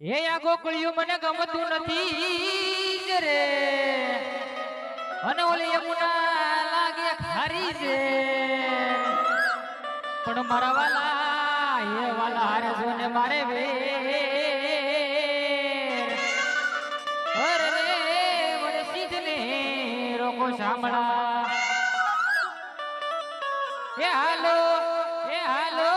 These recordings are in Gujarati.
હે આ ગોકળિયું મને ગમતું નથી રે? અને ઓલી યમુના લાગે ખારી છે. પણ મારા વાલા એ વાલા, હારે જોને મારે વે. અરે મને સીધને રોકો સાંભળા એ હાલો એ હાલો.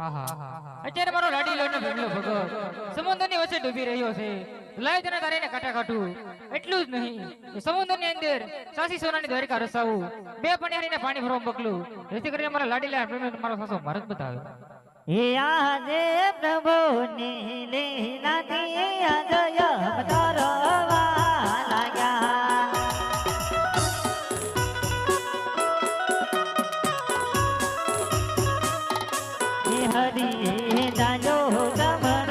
અત્યારે મારો લાડી લોહીનો ભેગલો ભગત સમુદ્રની વચ્ચે ડૂબી રહ્યો છે. લાય તને તારે કાટા કાઢું. એટલું જ નહીં. સમુદ્રની અંદર સાસી સોનાની દ્વારિકા રસાવું. બે પણિયારીને પાણી ભરવા મોકલું. જેથી કરીને મારા લાડી પ્રેમ મારો સાસો માર્ગ બતાવે. હે આજે પ્રભુ ની અવતાર હરી દાનો ગમન